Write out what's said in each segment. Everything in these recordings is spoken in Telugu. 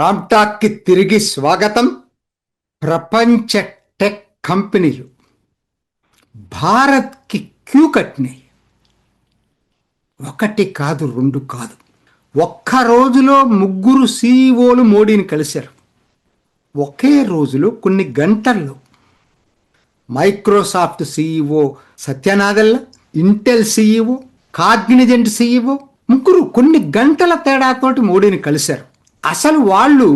రామ్టాక్కి తిరిగి స్వాగతం. ప్రపంచ టెక్ కంపెనీలు. భారత్కి క్యూ కట్టినాయి. ఒకటి కాదు రెండు కాదు. ఒక్క రోజులో ముగ్గురు సీఈఓలు మోడీని కలిశారు. ఒకే రోజులో కొన్ని గంటల్లో. Microsoft CEO Satya Nadella Intel CEO Cognizant CEO ముగ్గురు కొన్ని గంటల తేడాతోటి మోడీని కలిశారు. అసలు వాళ్ళు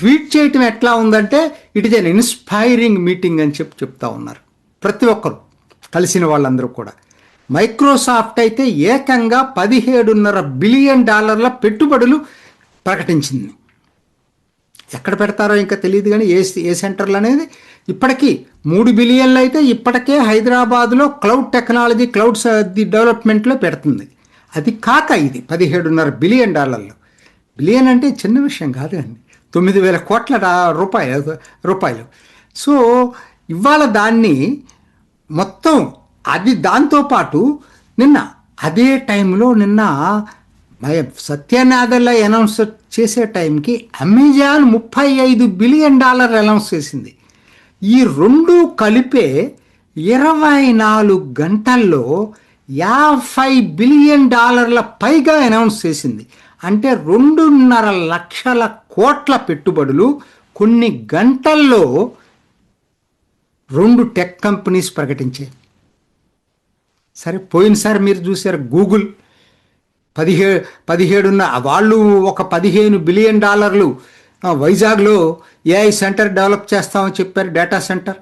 ట్వీట్ చేయటం ఎట్లా ఉందంటే it is an inspiring meeting అని చెప్పి చెప్తా ఉన్నారు. ప్రతి ఒక్కరు కలిసిన వాళ్ళందరూ కూడా. మైక్రోసాఫ్ట్ అయితే ఏకంగా పదిహేడున్నర బిలియన్ డాలర్ల పెట్టుబడులు ప్రకటించింది. ఎక్కడ పెడతారో ఇంకా తెలియదు కానీ ఏ ఏ సెంటర్లు అనేది ఇప్పటికీ మూడు బిలియన్లు అయితే ఇప్పటికే హైదరాబాద్లో క్లౌడ్ టెక్నాలజీ క్లౌడ్ ది డెవలప్మెంట్లో పెడుతుంది. అది కాక ఇది పదిహేడున్నర బిలియన్ డాలర్లు. బిలియన్ అంటే చిన్న విషయం కాదు అండి తొమ్మిది వేల కోట్ల రూపాయ రూపాయలు. రూపాయలు సో ఇవాళ దాన్ని మొత్తం అది దాంతోపాటు నిన్న అదే టైంలో నిన్న మయ- అనౌన్స్ చేసే టైంకి అమెజాన్ ముప్పై ఐదు బిలియన్ డాలర్ అనౌన్స్ చేసింది. ఈ రెండు కలిపే ఇరవై నాలుగు గంటల్లో యాభై బిలియన్ డాలర్ల పైగా అనౌన్స్ చేసింది. అంటే రెండున్నర లక్షల కోట్ల పెట్టుబడులు కొన్ని గంటల్లో రెండు టెక్ కంపెనీస్ ప్రకటించాయి. సరే పోయినసారి మీరు చూశారు గూగుల్. పదిహే పదిహేడున్న వాళ్ళు ఒక పదిహేను బిలియన్ డాలర్లు వైజాగ్లో ఏఐ సెంటర్ డెవలప్ చేస్తామని చెప్పారు డేటా సెంటర్.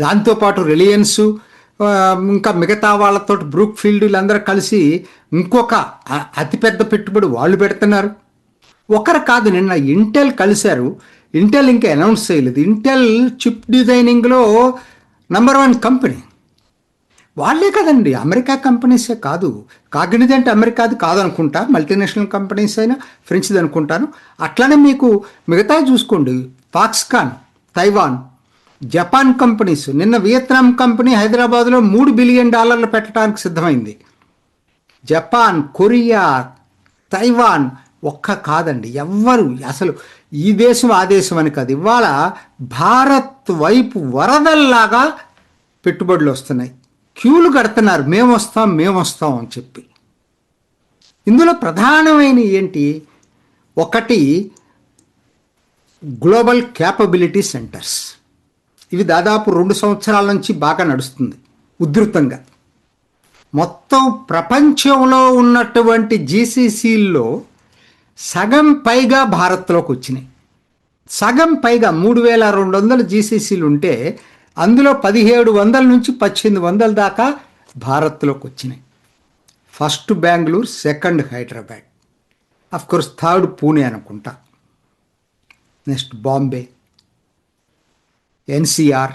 దాంతోపాటు రిలయన్స్ ఇంకా మిగతా వాళ్ళతో బ్రూక్ ఫీల్డ్ వీళ్ళందరూ కలిసి ఇంకొక అతిపెద్ద పెట్టుబడి వాళ్ళు పెడుతున్నారు. ఒకరు కాదు నిన్న ఇంటెల్ కలిశారు. ఇంటెల్ ఇంకా అనౌన్స్ చేయలేదు. ఇంటెల్ చిప్ డిజైనింగ్లో నంబర్ వన్ కంపెనీ వాళ్ళే కదండి అమెరికా కంపెనీసే కాదు. కాగ్నిజెంట్ అమెరికాది కాదనుకుంటా. మల్టీనేషనల్ కంపెనీస్ అయినా ఫ్రెంచ్ది అనుకుంటాను. అట్లానే మీకు మిగతా చూసుకోండి. ఫాక్స్కాన్ తైవాన్ జపాన్ కంపెనీస్ నిన్న వియత్నాం కంపెనీ హైదరాబాద్లో మూడు బిలియన్ డాలర్లు పెట్టడానికి సిద్ధమైంది. జపాన్ కొరియా తైవాన్ ఒక్క కాదండి ఎవ్వరు అసలు ఈ దేశం ఆ దేశం అని కాదు. ఇవాళ భారత్ వైపు వరదల్లాగా పెట్టుబడులు వస్తున్నాయి. క్యూలు కడుతున్నారు మేము వస్తాం మేము వస్తాం అని చెప్పి. ఇందులో ప్రధానమైన ఏంటి? ఒకటి గ్లోబల్ క్యాపబిలిటీ సెంటర్స్. ఇవి దాదాపు రెండు సంవత్సరాల నుంచి బాగా నడుస్తుంది ఉధృతంగా. మొత్తం ప్రపంచంలో ఉన్నటువంటి జీసీసీల్లో సగం పైగా భారత్లోకి వచ్చినాయి. సగం పైగా మూడు వేల రెండు వందల జీసీసీలు ఉంటే అందులో పదిహేడు వందల నుంచి పద్దెనిమిది వందల దాకా భారత్లోకి వచ్చినాయి. First Bengaluru second Hyderabad. Of course third Pune అనుకుంటా. నెక్స్ట్ బాంబే. ఎన్సిఆర్.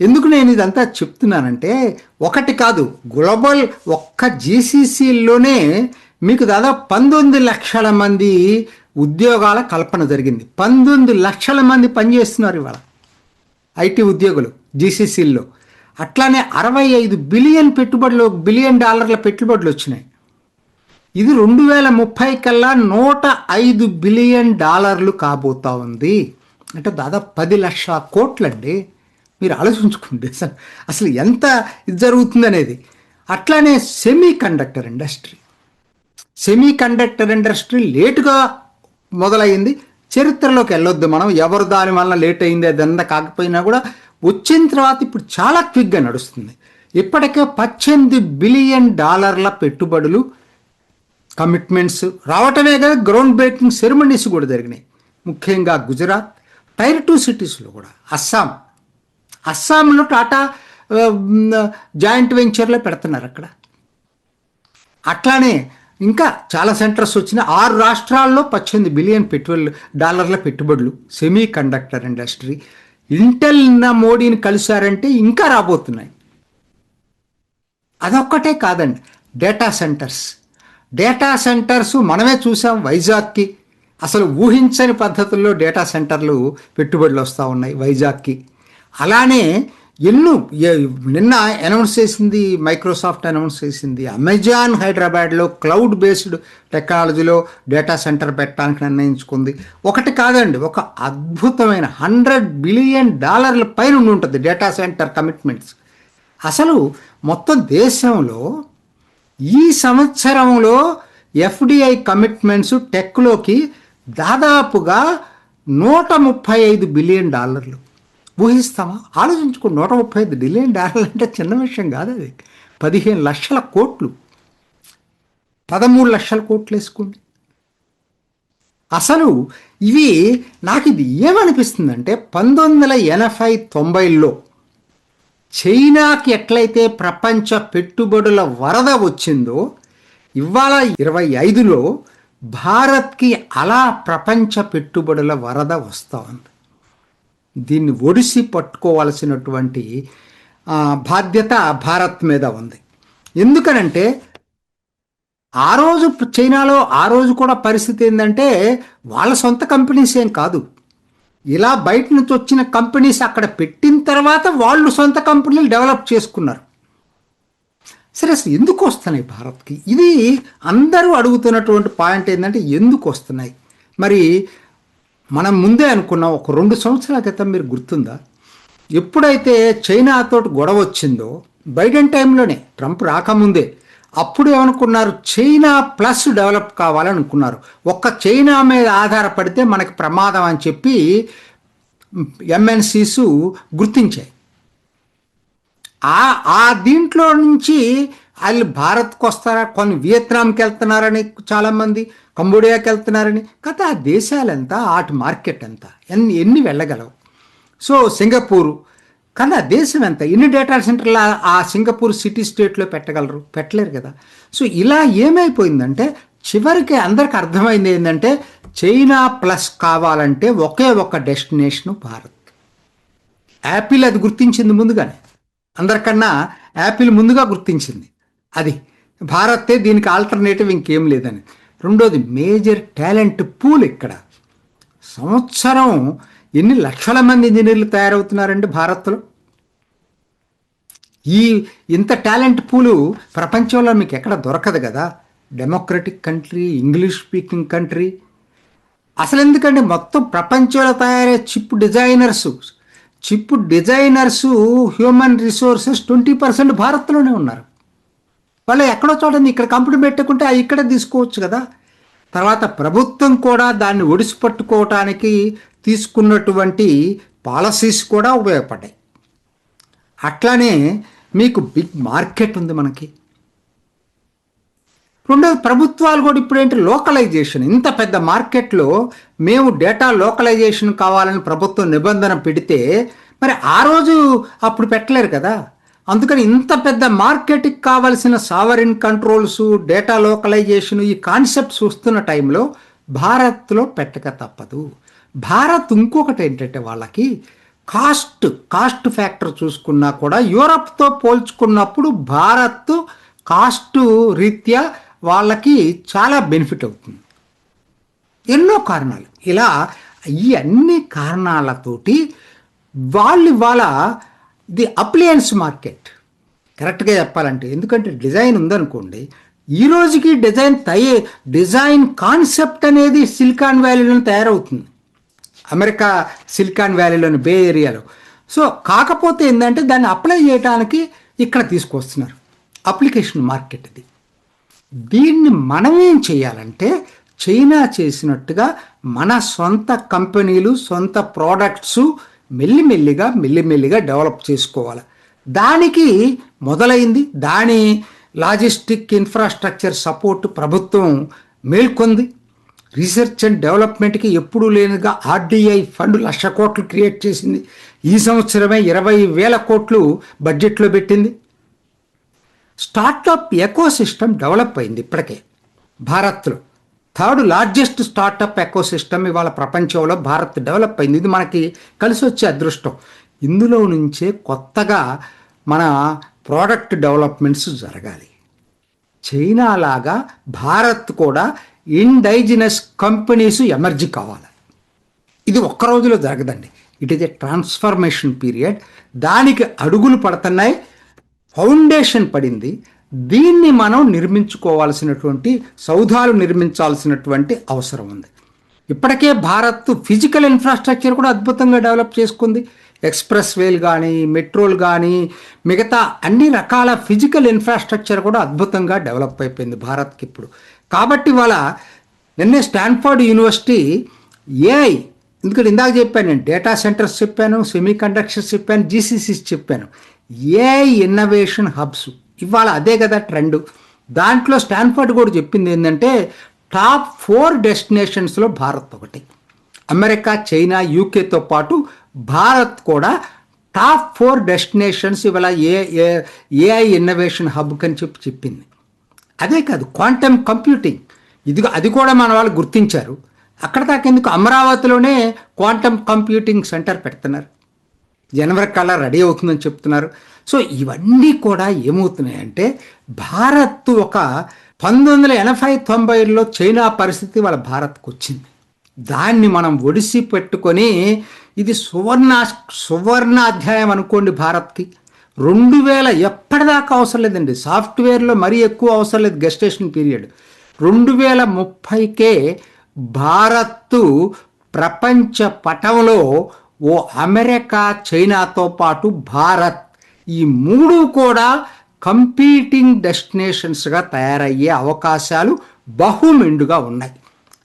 ఎందుకు నేను ఇదంతా చెప్తున్నానంటే ఒకటి కాదు గ్లోబల్ ఒక్క జీసీసీలోనే మీకు దాదాపు పంతొమ్మిది లక్షల మంది ఉద్యోగాల కల్పన జరిగింది. పంతొమ్మిది లక్షల మంది పనిచేస్తున్నారు ఇవాళ ఐటీ ఉద్యోగులు జీసీసీల్లో. అట్లానే అరవై ఐదు బిలియన్ పెట్టుబడులు బిలియన్ డాలర్ల పెట్టుబడులు వచ్చినాయి. ఇది రెండు వేల ముప్పై కల్లా నూట ఐదు బిలియన్ డాలర్లు కాబోతా ఉంది. అంటే దాదాపు పది లక్షల కోట్లండి మీరు ఆలోచించుకోండి. అసలు అసలు ఎంత ఇది జరుగుతుంది అనేది. అట్లానే semiconductor industry semiconductor industry లేటుగా మొదలైంది. చరిత్రలోకి వెళ్ళొద్దు మనం. ఎవరు దాని వలన లేట్ అయింది అదంతా కాకపోయినా కూడా వచ్చిన తర్వాత ఇప్పుడు చాలా క్విక్గా నడుస్తుంది. ఇప్పటికే పద్దెనిమిది బిలియన్ డాలర్ల పెట్టుబడులు కమిట్మెంట్స్ రావటమే కదా గ్రౌండ్ బ్రేకింగ్ సెరమనీస్ కూడా జరిగినాయి. ముఖ్యంగా గుజరాత్ టైర్ టూ సిటీస్లో కూడా అస్సాం. అస్సాంలో టాటా జాయింట్ వెంచర్లో పెడుతున్నారు అక్కడ. అట్లానే ఇంకా చాలా సెంటర్స్ వచ్చిన ఆరు రాష్ట్రాల్లో పద్దెనిమిది బిలియన్ పెట్టుబడులు డాలర్ల పెట్టుబడులు సెమీ కండక్టర్ ఇండస్ట్రీ. ఇంటెల్ నిన్న మోడీని కలిశారంటే ఇంకా రాబోతున్నాయి. అదొక్కటే కాదండి డేటా సెంటర్స్. డేటా సెంటర్స్ మనమే చూసాం వైజాగ్కి. అసలు ఊహించని పద్ధతుల్లో డేటా సెంటర్లు పెట్టుబడులు వస్తూ ఉన్నాయి వైజాగ్కి. అలానే ఎన్నో నిన్న అనౌన్స్ చేసింది మైక్రోసాఫ్ట్ అనౌన్స్ చేసింది. అమెజాన్ హైదరాబాద్లో క్లౌడ్ బేస్డ్ టెక్నాలజీలో డేటా సెంటర్ పెట్టడానికి నిర్ణయించుకుంది. ఒకటి కాదండి ఒక అద్భుతమైన హండ్రెడ్ బిలియన్ డాలర్ల పైన ఉంటుంది డేటా సెంటర్ కమిట్మెంట్స్. అసలు మొత్తం దేశంలో ఈ సంవత్సరంలో ఎఫ్డిఐ కమిట్మెంట్స్ టెక్లోకి దాదాపుగా నూట ముప్పై ఐదు బిలియన్ డాలర్లు. ఊహిస్తామా? ఆలోచించుకోండి నూట ముప్పై ఐదు బిలియన్ డాలర్లు అంటే చిన్న విషయం కాదు అది. పదిహేను లక్షల కోట్లు. పదమూడు లక్షల కోట్లు వేసుకోండి. అసలు ఇవి నాకు ఇది ఏమనిపిస్తుందంటే పంతొమ్మిది వందల ఎనభై తొంభైలో చైనాకి ఎట్లయితే ప్రపంచ పెట్టుబడుల వరద వచ్చిందో ఇవాళ ఇరవై ఐదులో భారత్కి అలా ప్రపంచ పెట్టుబడుల వరద వస్తూ ఉంది దీన్ని ఒడిసి పట్టుకోవాల్సినటువంటి బాధ్యత భారత్ మీద ఉంది. ఎందుకనంటే ఆ రోజు చైనాలో ఆ రోజు కూడా పరిస్థితి ఏంటంటే వాళ్ళ సొంత కంపెనీస్ ఏం కాదు. ఇలా బయట నుంచి వచ్చిన కంపెనీస్ అక్కడ పెట్టిన తర్వాత వాళ్ళు సొంత కంపెనీలు డెవలప్ చేసుకున్నారు. సరే అసలు ఎందుకు వస్తున్నాయి భారత్కి? ఇది అందరూ అడుగుతున్నటువంటి పాయింట్ ఏంటంటే ఎందుకు వస్తున్నాయి? మరి మనం ముందే అనుకున్నాం ఒక రెండు సంవత్సరాల క్రితం మీరు గుర్తుందా? ఎప్పుడైతే చైనాతో గొడవ వచ్చిందో బైడెన్ టైంలోనే ట్రంప్ రాకముందే అప్పుడు ఏమనుకున్నారు? చైనా ప్లస్ డెవలప్ కావాలనుకున్నారు ఒక్క చైనా మీద ఆధారపడితే మనకి ప్రమాదం అని చెప్పి ఎంఎన్సీసు గుర్తించాయి. ఆ ఆ దీంట్లో నుంచి వాళ్ళు భారత్కు వస్తారా? కొన్ని వియత్నాంకి వెళ్తున్నారని చాలామంది కంబోడియాకి వెళ్తున్నారని. కథ ఆ దేశాలు ఎంత ఆటి మార్కెట్ అంతా ఎన్ని ఎన్ని వెళ్ళగలవు? So Singapore. కానీ ఆ దేశం ఎంత? ఎన్ని డేటా సెంటర్లు ఆ- సింగపూర్ సిటీ స్టేట్లో పెట్టగలరు? పెట్టలేరు కదా. సో ఇలా ఏమైపోయిందంటే చివరికి అందరికి అర్థమైంది ఏంటంటే చైనా ప్లస్ కావాలంటే ఒకే ఒక డెస్టినేషన్ భారత్ యాపిల్ అది గుర్తించింది ముందుగానే. అందరికన్నా యాపిల్ ముందుగా గుర్తించింది. అది భారతే దీనికి ఆల్టర్నేటివ్ ఇంకేం లేదని. రెండోది మేజర్ టాలెంట్ పూల్ ఇక్కడ. సంవత్సరం ఎన్ని లక్షల మంది ఇంజనీర్లు తయారవుతున్నారండి భారత్లో? ఈ ఇంత టాలెంట్ పూలు ప్రపంచంలో మీకు ఎక్కడ దొరకదు కదా? Democratic country English speaking country. అసలు ఎందుకంటే మొత్తం ప్రపంచంలో తయారయ్యే chip designers. Chip designers human resources twenty percent భారత్లోనే ఉన్నారు. వాళ్ళు ఎక్కడో చూడండి ఇక్కడ కంపెనీ పెట్టుకుంటే అవి ఇక్కడే తీసుకోవచ్చు కదా. తర్వాత ప్రభుత్వం కూడా దాన్ని ఒడిసిపట్టుకోవటానికి తీసుకున్నటువంటి పాలసీస్ కూడా ఉపయోగపడ్డాయి. అట్లానే మీకు బిగ్ మార్కెట్ ఉంది మనకి. రెండోది ప్రభుత్వాలు కూడా ఇప్పుడు ఏంటి? లోకలైజేషన్ ఇంత పెద్ద మార్కెట్లో మేము డేటా లోకలైజేషన్ కావాలని ప్రభుత్వం నిబంధన పెడితే మరి ఆ రోజు అప్పుడు పెట్టలేరు కదా? అందుకని ఇంత పెద్ద మార్కెట్కి కావలసిన సావరిన్ కంట్రోల్స్ డేటా లోకలైజేషన్ ఈ కాన్సెప్ట్ చూస్తున్న టైంలో భారత్లో పెట్టక తప్పదు. భారత్ ఇంకొకటి ఏంటంటే వాళ్ళకి కాస్ట్ కాస్ట్ ఫ్యాక్టర్ చూసుకున్నా కూడా యూరప్తో పోల్చుకున్నప్పుడు భారత్ కాస్ట్ రీత్యా వాళ్ళకి చాలా బెనిఫిట్ అవుతుంది. ఎన్నో కారణాలు. ఇలా ఈ అన్ని కారణాలతోటి వాళ్ళు ఇవాళ ది అప్లయన్స్ మార్కెట్. కరెక్ట్గా చెప్పాలంటే ఎందుకంటే డిజైన్ ఉందనుకోండి ఈ రోజుకి డిజైన్ తయ డిజైన్ కాన్సెప్ట్ అనేది సిలికాన్ వ్యాలీలో తయారవుతుంది. అమెరికా సిలికాన్ వ్యాలీలోని బే ఏరియాలో. సో కాకపోతే ఏంటంటే దాన్ని అప్లై చేయడానికి ఇక్కడ తీసుకొస్తున్నారు. అప్లికేషన్ మార్కెట్ ఇది దీన్ని మనమేం చేయాలంటే చైనా చేసినట్టుగా మన సొంత కంపెనీలు సొంత ప్రోడక్ట్స్ మెల్లిమెల్లిగా మెల్లిమెల్లిగా డెవలప్ చేసుకోవాలి. దానికి మొదలైంది దాని లాజిస్టిక్ ఇన్ఫ్రాస్ట్రక్చర్ సపోర్ట్ ప్రభుత్వం మేల్కొంది. రీసెర్చ్ అండ్ డెవలప్మెంట్కి ఎప్పుడూ లేనిగా ఆర్డీఐ ఫండ్ లక్ష కోట్లు క్రియేట్ చేసింది. ఈ సంవత్సరమే ఇరవై వేల కోట్లు బడ్జెట్లో పెట్టింది. స్టార్టప్ ఎకో సిస్టమ్ డెవలప్ అయింది ఇప్పటికే. భారత్లో థర్డ్ లార్జెస్ట్ స్టార్టప్ ఎకోసిస్టమ్ ఇవాళ ప్రపంచంలో భారత్ డెవలప్ అయింది. ఇది మనకి కలిసి వచ్చే అదృష్టం. ఇందులో నుంచే కొత్తగా మన ప్రోడక్ట్ డెవలప్మెంట్స్ జరగాలి. చైనా లాగా భారత్ కూడా ఇండైజినస్ కంపెనీస్ ఎమర్జీ కావాలి. ఇది ఒక్క రోజులో జరగదండి. It is a transformation period. దానికి అడుగులు పడుతున్నాయి. ఫౌండేషన్ పడింది. దీన్ని మనం నిర్మించుకోవాల్సినటువంటి సౌధాలు నిర్మించాల్సినటువంటి అవసరం ఉంది. ఇప్పటికే భారత్ ఫిజికల్ ఇన్ఫ్రాస్ట్రక్చర్ కూడా అద్భుతంగా డెవలప్ చేసుకుంది. ఎక్స్ప్రెస్ వేలు కానీ మెట్రోలు కానీ మిగతా అన్ని రకాల ఫిజికల్ ఇన్ఫ్రాస్ట్రక్చర్ కూడా అద్భుతంగా డెవలప్ అయిపోయింది భారత్కి ఇప్పుడు. కాబట్టి వాళ్ళ నిన్నే స్టాన్ఫర్డ్ యూనివర్సిటీ ఏఐ ఎందుకంటే ఇందాక చెప్పాను నేను డేటా సెంటర్స్ చెప్పాను సెమీ కండక్టర్స్ చెప్పాను జీసీసీస్ చెప్పాను. ఏఐ ఇన్నోవేషన్ హబ్స్ ఇవాళ అదే కదా ట్రెండ్ దాంట్లో స్టాన్ఫర్డ్ కూడా చెప్పింది ఏంటంటే టాప్ ఫోర్ డెస్టినేషన్స్లో భారత్ ఒకటి. అమెరికా చైనా యూకేతో పాటు భారత్ కూడా టాప్ ఫోర్ డెస్టినేషన్స్ ఇవాళ A A- AI innovation hub అని చెప్పి చెప్పింది. అదే కాదు క్వాంటమ్ కంప్యూటింగ్ ఇది అది కూడా మన వాళ్ళు గుర్తించారు. అక్కడ దాకా ఎందుకు? అమరావతిలోనే క్వాంటమ్ కంప్యూటింగ్ సెంటర్ పెడుతున్నారు. జనవరి కల్లా రెడీ అవుతుందని చెప్తున్నారు. సో ఇవన్నీ కూడా ఏమవుతున్నాయంటే భారత్ ఒక పంతొమ్మిది వందల ఎనభై తొంభైలో చైనా పరిస్థితి వాళ్ళ భారత్కు వచ్చింది దాన్ని మనం ఒడిసి పెట్టుకొని ఇది సువర్ణ సువర్ణ అధ్యాయం అనుకోండి భారత్కి. రెండు వేల ఎప్పటిదాకా అవసరం లేదండి. సాఫ్ట్వేర్లో మరీ ఎక్కువ అవసరం లేదు గెస్టేషన్ పీరియడ్. రెండు వేల ముప్పైకే భారత్ ప్రపంచ పటంలో ఓ అమెరికా చైనాతో పాటు భారత్ ఈ మూడు కూడా కంపీటింగ్ డెస్టినేషన్స్గా తయారయ్యే అవకాశాలు బహుమెండుగా ఉన్నాయి.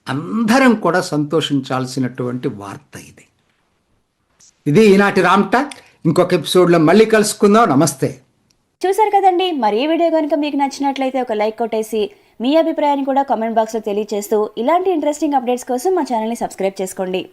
అందరం కూడా సంతోషించాల్సినటువంటి వార్త ఇది. ఇది ఈనాటి రామ్ ఇంకొక ఎపిసోడ్లో మళ్ళీ కలుసుకుందాం. నమస్తే. చూసారు కదండి మరి ఈ వీడియో కనుక మీకు నచ్చినట్లయితే ఒక లైక్ కొట్టేసి మీ అభిప్రాయాన్ని కూడా కామెంట్ బాక్స్లో తెలియజేస్తూ ఇలాంటి ఇంట్రెస్టింగ్ అప్డేట్స్ కోసం మా ఛానల్ని సబ్స్క్రైబ్ చేసుకోండి.